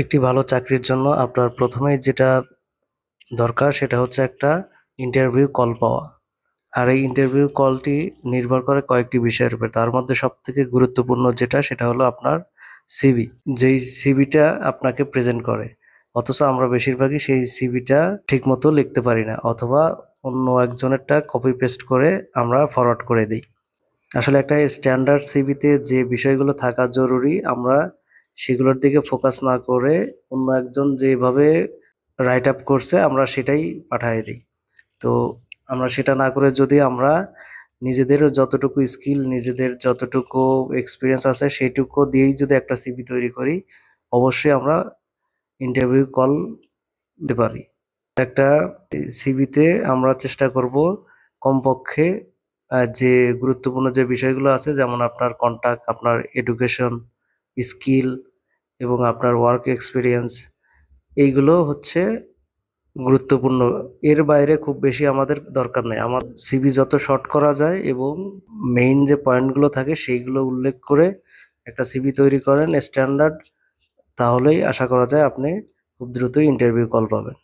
একটি ভালো চাকরির জন্য আপনার প্রথমেই যেটা দরকার সেটা হচ্ছে একটা ইন্টারভিউ কল পাওয়া। আর এই ইন্টারভিউ কলটি নির্ভর করে কয়েকটি বিষয়ের উপর। তার মধ্যে সব থেকে গুরুত্বপূর্ণ যেটা, সেটা হলো আপনার সিভি যেই সিবিটা আপনাকে প্রেজেন্ট করে, অথচ আমরা বেশিরভাগই সেই সিভিটা ঠিকমতো লিখতে পারি না, অথবা অন্য একজনেরটা কপি পেস্ট করে আমরা ফরওয়ার্ড করে দিই। আসলে একটা স্ট্যান্ডার্ড সিভিতে যে বিষয়গুলো থাকা জরুরি, আমরা সেগুলোর দিকে ফোকাস না করে অন্য একজন যেভাবে রাইট আপ করছে, আমরা সেটাই পাঠিয়ে দিই। তো আমরা সেটা না করে যদি আমরা নিজেদের যতটুকু স্কিল নিজেদের যতটুকু এক্সপিরিয়েন্স আছে সেইটুকু দিয়েই যদি একটা সিবি তৈরি করি, অবশ্যই আমরা ইন্টারভিউ কল দিতে পারি। একটা সিবিতে আমরা চেষ্টা করব কমপক্ষে যে গুরুত্বপূর্ণ যে বিষয়গুলো আছে, যেমন আপনার কন্টাক্ট আপনার এডুকেশন স্কিল এবং আপনার ওয়ার্ক এক্সপিরিয়েন্স এইগুলো হচ্ছে গুরুত্বপূর্ণ। এর বাইরে খুব বেশি আমাদের দরকার নেই। আমার সিবি যত শর্ট করা যায় এবং মেইন যে পয়েন্টগুলো থাকে সেইগুলো উল্লেখ করে একটা সিবি তৈরি করেন স্ট্যান্ডার্ড তাহলেই আশা করা যায় আপনি খুব দ্রুতই ইন্টারভিউ কল পাবেন।